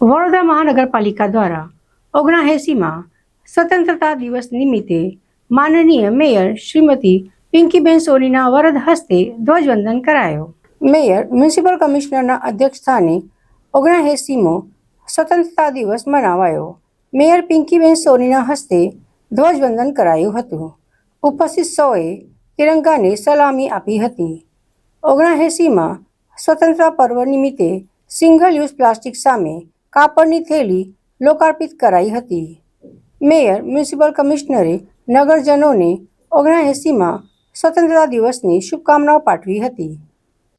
વડોદરા મહાનગરપાલિકા દ્વારા ઓગણાએંસીમાં સ્વતંત્રતા દિવસ નિમિત્તે માનનીય મેયર શ્રીમતી પિંકીબેન સોનીના વરદ હસ્તે ધ્વજવંદન કરાયો. મેયર, મ્યુનિસિપલ કમિશનરના અધ્યક્ષસ્થાને ઓગણાએંસીમો સ્વતંત્રતા દિવસ મનાવાયો. મેયર પિંકીબેન સોનીના હસ્તે ધ્વજવંદન કરાયું હતું. ઉપસ્થિત સૌએ તિરંગાને સલામી આપી હતી. ઓગણાએંસીમાં સ્વતંત્રતા પર્વ નિમિત્તે સિંગલ યુઝ પ્લાસ્ટિક સામે કાપડની થેલી લોકાર્પિત કરાઈ હતી. મેયર, મ્યુનિસિપલ કમિશનરે નગરજનોને ઓગણાએંસીમાં સ્વતંત્રતા દિવસની શુભકામનાઓ પાઠવી હતી.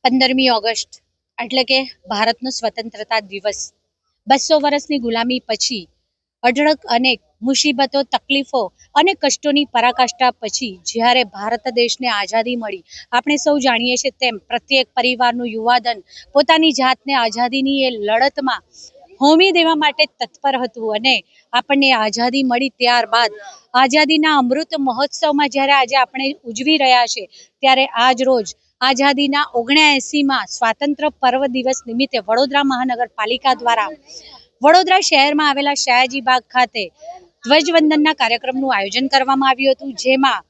પંદરમી ઓગસ્ટ, એટલે કે ભારતનો સ્વતંત્રતા દિવસ. બસો વર્ષની ગુલામી પછી અઢળક અનેક મુસીબતો, તકલીફો અને કષ્ટોની પરાકાષ્ઠા પછી જ્યારે ભારત દેશને આઝાદી મળી, આપણે સૌ જાણીએ છીએ તેમ પ્રત્યેક પરિવારનું યુવાધન પોતાની જાતને આઝાદીની એ લડતમાં હોમી દેવા માટે તત્પર હતું અને આપણને આઝાદી મળી ત્યારબાદ. આઝાદીના અમૃત મહોત્સવમાં જ્યારે આજે આપણે ઉજવી રહ્યા છે, ત્યારે આજ રોજ આઝાદીના ઓગણએંસીમાં સ્વાતંત્ર્ય પર્વ દિવસ નિમિત્તે વડોદરા મહાનગરપાલિકા દ્વારા વડોદરા શહેરમાં આવેલા શાયાજી બાગ ખાતે ધ્વજવંદનના કાર્યક્રમનું આયોજન કરવામાં આવ્યું હતું, જેમાં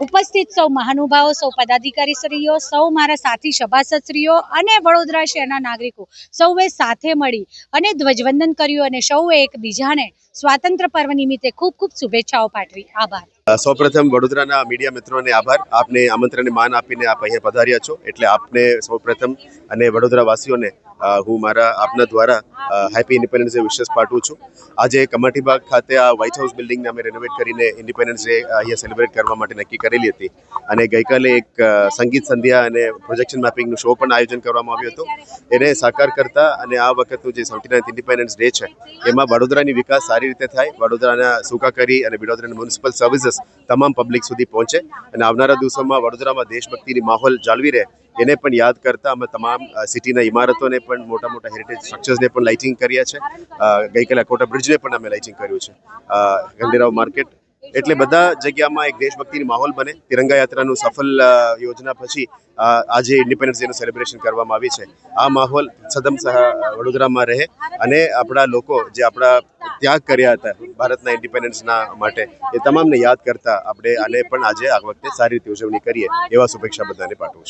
ઉપસ્થિત સૌ મહાનુભાવો સૌ પદાધિકારીશ્રીઓ સૌ મારા સાથી સભાસદશ્રીઓ અને વડોદરા શહેરના નાગરિકો સૌએ સાથે મળી અને ધ્વજવંદન કર્યું અને સૌએ એકબીજાને સ્વાતંત્ર્ય પર્વ નિમિત્તે ખૂબ ખૂબ શુભેચ્છાઓ પાઠવી. આભાર. સૌપ્રથમ વડોદરાના મીડિયા મિત્રોને આભાર. આપને આમંત્રણને માન આપીને આપ અહીંયા પધાર્યા છો. એટલે આપને સૌપ્રથમ અને વડોદરા વાસીઓને અ, હું મારા આપના દ્વારા હેપી ઇન્ડિપેન્ડન્સ ડે વિશેષ પાઠવું છું. આજે કમાટીબાગ ખાતે આ વ્હાઇટ હાઉસ બિલ્ડિંગને અમે રેનોવેટ કરીને ઇન્ડિપેન્ડન્સ ડે અહીંયા સેલિબ્રેટ કરવા માટે નક્કી કરેલી હતી. અને ગઈકાલે એક સંગીત સંધ્યા અને પ્રોજેક્શન મેપિંગનું શો પણ આયોજન કરવામાં આવ્યું હતું. એને સાકાર કરતા અને આ વખતનું જે સેવન્ટી નાઇન્થ ઇન્ડિપેન્ડન્સ ડે છે, એમાં વડોદરાની વિકાસ સારી રીતે થાય, વડોદરાના સુકાકારી અને વડોદરાની મ્યુનિસિપલ સર્વિસીસ તમામ પબ્લિક સુધી પહોંચે અને આવનારા દિવસોમાં વડોદરામાં દેશભક્તિની માહોલ જાળવી રહે એને પણ યાદ કરતા અમે તમામ સિટીના ઇમારતોને પણ મોટા મોટા હેરિટેજ સ્ટ્રક્ચર્સને પણ લાઇટિંગ કર્યા છે. ગઈકાલે અકોટા બ્રિજને પણ અમે લાઇટિંગ કર્યું છે. અ, ગંડેરાવ માર્કેટ એટલે બધા જગ્યામાં એક દેશભક્તિની માહોલ બને. તિરંગા યાત્રાનું સફળ યોજના પછી આજે ઇન્ડિપેન્ડન્સ ડેનું સેલિબ્રેશન કરવામાં આવી છે. આ માહોલ સદમ વડોદરામાં રહે અને આપણા લોકો જે આપણા ત્યાગ કર્યા હતા ભારતના ઇન્ડિપેન્ડન્સના માટે એ તમામને યાદ કરતા આપણે આને પણ આજે આ વખતે સારી રીતે ઉજવણી કરીએ એવા શુભેચ્છા બધાને પાઠવું